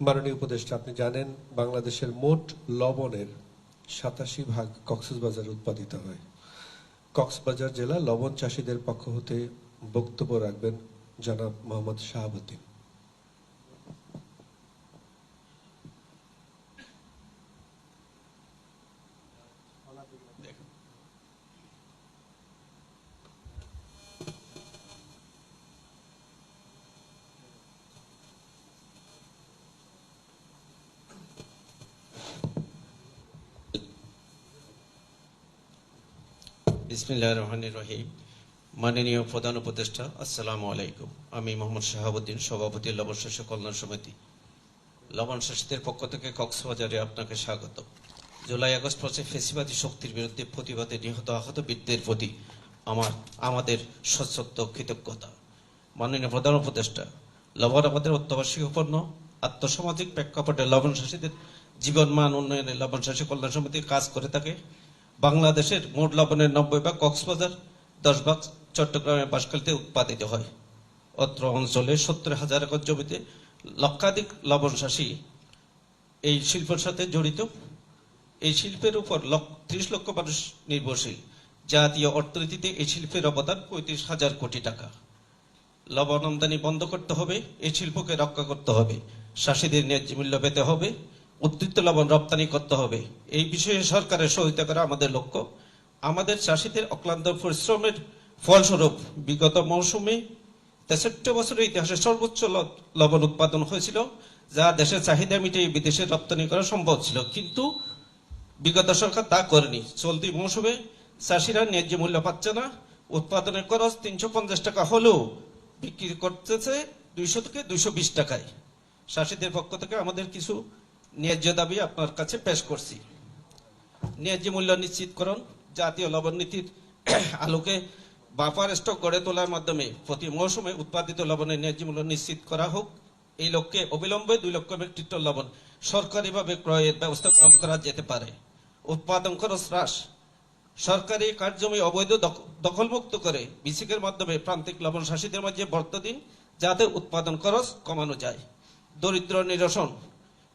মাননীয় উপদেষ্টা, আপনি জানেন বাংলাদেশের মোট লবণের সাতাশি ভাগ কক্সবাজার উৎপাদিত হয়। কক্সবাজার জেলা লবণ চাষীদের পক্ষ হতে বক্তব্য রাখবেন জনাব মোহাম্মদ শাহাবুদ্দিন। বিসমিল্লাহ রহমান রহিম। মাননীয় প্রধান উপদেষ্টা, আসসালামু আলাইকুম। আমি মোহাম্মদ শাহাবুদ্দিন, সভাপতি লবণ শস্য কল্যাণ সমিতি। লবণ শস্যদের পক্ষ থেকে কক্সবাজারে আপনাকে স্বাগত। জুলাই আগস্ট মাসে ফেসিবাদী শক্তির বিরুদ্ধে প্রতিবাদে নিহত আহত বীরদের প্রতি আমার, আমাদের সশ্রদ্ধ কৃতজ্ঞতা। মাননীয় প্রধান উপদেষ্টা লবণ আমাদের অত্যাবশ্যক পণ্য আত্মসামাজিক প্রেক্ষাপটে লবণ চাষীদের জীবনমান উন্নয়নে লবণ চাষী কল্যাণ সমিতি কাজ করে থাকে। বাংলাদেশের মোট লবণের নব্বই ভাগ কক্সবাজার, দশ ভাগ চট্টগ্রামের বাসকালিতে উৎপাদিত হয়। অত্র অঞ্চলে সত্তর হাজার একর জমিতে লক্ষাধিক লবণ চাষী এই শিল্পের সাথে জড়িত। এই শিল্পের উপর ত্রিশ লক্ষ মানুষ নির্ভরশীল। জাতীয় অর্থনীতিতে এই শিল্পের অবদান পঁয়ত্রিশ হাজার কোটি টাকা। লবণ আমদানি বন্ধ করতে হবে, এই শিল্পকে রক্ষা করতে হবে। চাষিদের ন্যায্য মূল্য পেতে হবে। উদ্বৃত্ত লবণ রপ্তানি করতে হবে। এই বিষয়ে সরকারের সহায়তা করা আমাদের লক্ষ্য। আমাদের চাষিদের অক্লান্ত পরিশ্রমের ফলস্বরূপ বিগত মৌসুমে তেষট্টি বছরের ইতিহাসে সর্বোচ্চ লবণ উৎপাদন হয়েছিল, যা দেশের চাহিদা মিটিয়ে বিদেশে রপ্তানি করা সম্ভব ছিল। কিন্তু বিগত সরকার তা করেনি। চলতি মৌসুমে চাষিরা ন্যায্য মূল্য পাচ্ছে না। উৎপাদনের খরচ তিনশো পঞ্চাশ টাকা হলেও বিক্রি করতেছে দুইশো থেকে দুইশো বিশ টাকায়। চাষিদের পক্ষ থেকে আমাদের কিছু ন্যায্য দাবি আপনার কাছে পেশ করছি। ন্যায্য মূল্য নিশ্চিতকরণ জাতীয় লবণ নীতির আলোকে বাফার স্টক গড়ে তোলার মাধ্যমে প্রতি মৌসুমে উৎপাদিত লবণের ন্যায্য মূল্য নিশ্চিত করা হোক। এই লক্ষ্যে অবিলম্বে দুই লক্ষ মেট্রিক টন লবণ সরকারিভাবে ক্রয়ের ব্যবস্থা গ্রহণ করা যেতে পারে। উৎপাদন খরচ হ্রাস। সরকারি কার্যজমি অবৈধ দখ- দখলমুক্ত করে বিসিকের মাধ্যমে প্রান্তিক লবণ চাষীদের মাঝে বর্ত দিন যাতে উৎপাদন খরচ কমানো যায়। দরিদ্র নিরসন।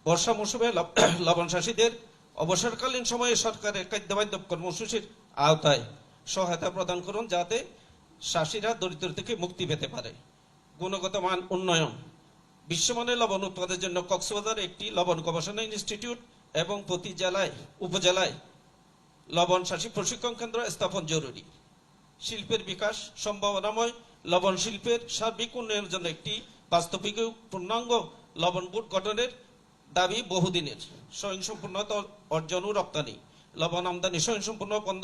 বর্ষা মৌসুমে লব- লবণ চাষীদের অবসরকালীন সময়ে সরকারের খাদ্যবাদ্য কর্মসূচির আওতায় সহায়তা প্রদান করুন যাতে চাষীরা দরিদ্র থেকে মুক্তি পেতে পারে। গুণগত মান উন্নয়ন। বিশ্বমানের লবণ উৎপাদনের জন্য কক্সবাজার একটি লবণ গবেষণা ইনস্টিটিউট এবং প্রতি জেলায়, উপজেলায় লবণ চাষী প্রশিক্ষণ কেন্দ্র স্থাপন জরুরি। শিল্পের বিকাশ সম্ভাবনাময় লবণ শিল্পের সার্বিক উন্নয়নের জন্য একটি বাস্তবিক পূর্ণাঙ্গ লবণ বোর্ড গঠনের দাবি বহুদিনের। স্বয়ংসম্পূর্ণতা অর্জন ও রপ্তানি। লবণ আমদানি স্বয়ংসম্পূর্ণ বন্ধ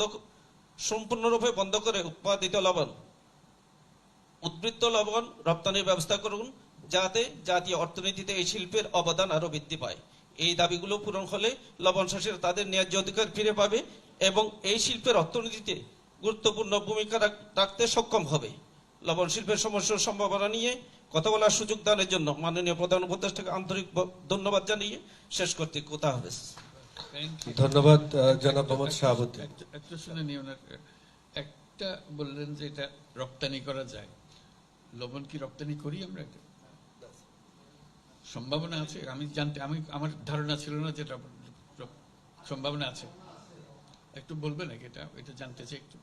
সম্পূর্ণরূপে বন্ধ করে উৎপাদিত লবণ। উদ্বৃত্ত লবণ রপ্তানির ব্যবস্থা করুন, যাতে জাতীয় অর্থনীতিতে এই শিল্পের অবদান আরও বৃদ্ধি পায়। এই দাবিগুলো পূরণ হলে লবণ চাষীরা তাদের ন্যায্য অধিকার ফিরে পাবে এবং এই শিল্পের অর্থনীতিতে গুরুত্বপূর্ণ ভূমিকা রাখতে সক্ষম হবে। লবণ শিল্পের সমস্যার সম্ভাবনা নিয়ে কথা বলার সুযোগ দানের জন্য মাননীয় প্রধান উপদেষ্টাকে আন্তরিক ধন্যবাদ জানিয়ে শেষ করতে কোথা হবে? ধন্যবাদ জনাব মোহাম্মদ শাহাবুদ্দিন। একটা- শুনে নিই ওনার একটা বললেন যে এটা রপ্তানি করা যায়। লবণ কি রপ্তানি করি আমরা এটা? সম্ভাবনা আছে? আমি জানতে আমি আমার ধারণা ছিল না যেটা সম্ভাবনা আছে। একটু বলবে নাকি এটা এটা জানতে চাই একটু।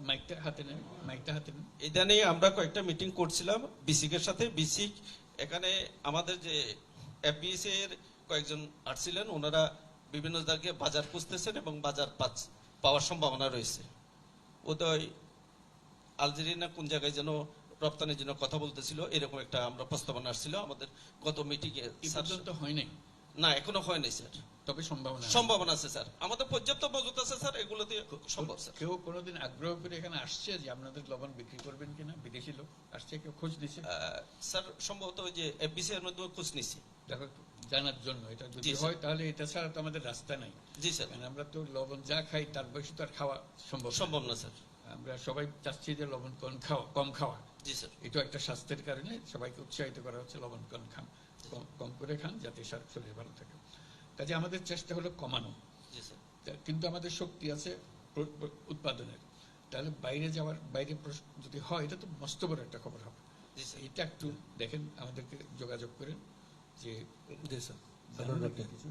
মাইকটা হাতে নেন মাইকটা হাতে নেন। এটা নিয়ে আমরা কয়েকটা মিটিং করছিলাম বিসিকের সাথে। বিসিক এখানে আমাদের যে এফবিএস এর কয়েকজন আসছিলেন ওনারা বিভিন্ন জায়গায় বাজার খুঁজতেছেন এবং বাজার পাচ- পাওয়ার সম্ভাবনা রয়েছে। উদয় আলজেরিয়া না কোন জায়গায় যেন রপ্তানির জন্য কথা বলতেছিল এরকম একটা আমরা প্রস্তাবনা আসছিল আমাদের গত মিটিং এ এই পর্যন্ত হয় নাই। না এখনও হয়নি স্যার। তবে সম্ভাবনা সম্ভাবনা আছে স্যার। আমাদের পর্যাপ্ত মজুত আছে স্যার এগুলো দিয়ে সম্ভব স্যার। কেউ কোনোদিন আগ্রহ করে এখানে আসছে যে আপনাদের লবণ বিক্রি করবেন কিনা? বিদেশি লোক আসছে কেউ খোঁজ আহ, স্যার সম্ভবত ওই যে এফবিসি এর মধ্যে খোঁজ নিছি। দেখো জানার জন্য। এটা যদি হয় তাহলে এটা ছাড়া তো আমাদের রাস্তা নাই। জি স্যার। কারণ আমরা তো লবণ যা খাই তার বয়সে তো আর খাওয়া সম্ভব সম্ভব না স্যার। আমরা সবাই চাচ্ছি যে লবণ কম খাওয়া কম খাওয়া। জি স্যার। এটা একটা স্বাস্থ্যের কারণে সবাইকে উৎসাহিত করা হচ্ছে লবণ কম খান কম- কম করে খান যাতে সার- শরীর ভালো থাকে। কাজে আমাদের চেষ্টা হলো কমানো। জি স্যার। তা- কিন্তু আমাদের শক্তি আছে উৎপাদনের। তাহলে বাইরে যাওয়ার বাইরে যদি হয় এটা তো মস্ত বড় একটা খবর হবে। এটা একটু দেখেন আমাদেরকে যোগাযোগ করেন যে? কিছু?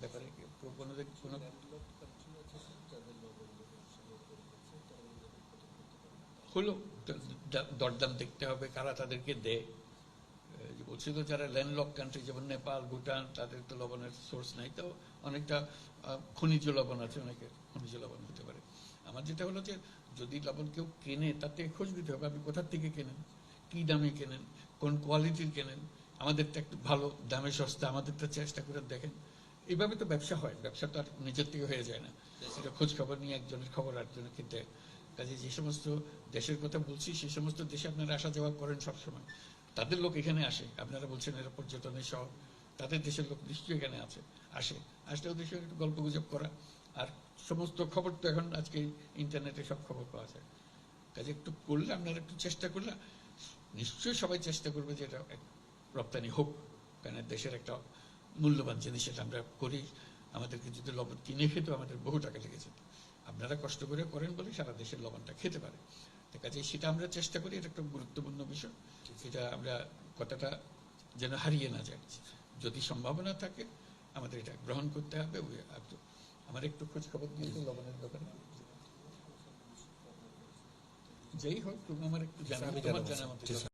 ব্যাপারে কোনো কোনো হলো দরদাম দেখতে হবে কারা তাদেরকে দেয়? বলছিল যারা ল্যান্ডলক কান্ট্রি যেমন নেপাল, ভুটান, তাদের তো লবণের সোর্স নাই। তো অনেকটা খনিজ লবণ আছে অনেকের, খনিজ লবণ হতে পারে। আমার যেটা হলো যে, যদি লবণ কেউ কেনে থেকে খোঁজ দিতে হবে, আপনি কোথার থেকে কেনেন? কি দামে কেনেন? কোন কোয়ালিটির কেনেন? আমাদেরটা একটু ভালো, দামে সস্তা, আমাদেরটা চেষ্টা করে দেখেন। এইভাবে তো ব্যবসা হয়, ব্যবসা তো আর নিজের থেকে হয়ে যায় না। সেটা খোঁজ খবর নিয়ে একজনের খবর আরেকজনকে দেয়। কাজে যে সমস্ত দেশের কথা বলছি, সে সমস্ত দেশে আপনারা আসা যাওয়া করেন সবসময়। তাদের লোক এখানে আসে। আপনারা বলছেন এরা পর্যটনের শহর। তাদের দেশের লোক নিশ্চয়ই এখানে আছে, আসে। আসলে ওদের সঙ্গে একটু গল্প গুজব করা। আর সমস্ত খবর তো এখন আজকে ইন্টারনেটে সব খবর পাওয়া যায়। কাজে একটু করলে আপনারা একটু চেষ্টা করলে, নিশ্চয়ই সবাই চেষ্টা করবে যে এটা রপ্তানি হোক। কারণ দেশের একটা মূল্যবান জিনিস এটা আমরা করি। আমাদেরকে যদি লবণ কিনে খেতেও আমাদের বহু টাকা লেগেছে। আপনারা কষ্ট করে করেন বলে সারা দেশের লবণটা খেতে পারে। কাজে সেটা আমরা চেষ্টা করি এটা একটা গুরুত্বপূর্ণ বিষয়। সেটা আমরা কথাটা যেন হারিয়ে না যায়। যদি সম্ভাবনা থাকে আমাদের এটা গ্রহণ করতে হবে। আমার একটু খোঁজ খবর দিয়েছে লবণের দোকানে। যেই হোক তুমি আমার একটু জানাবে। তোমার জানা।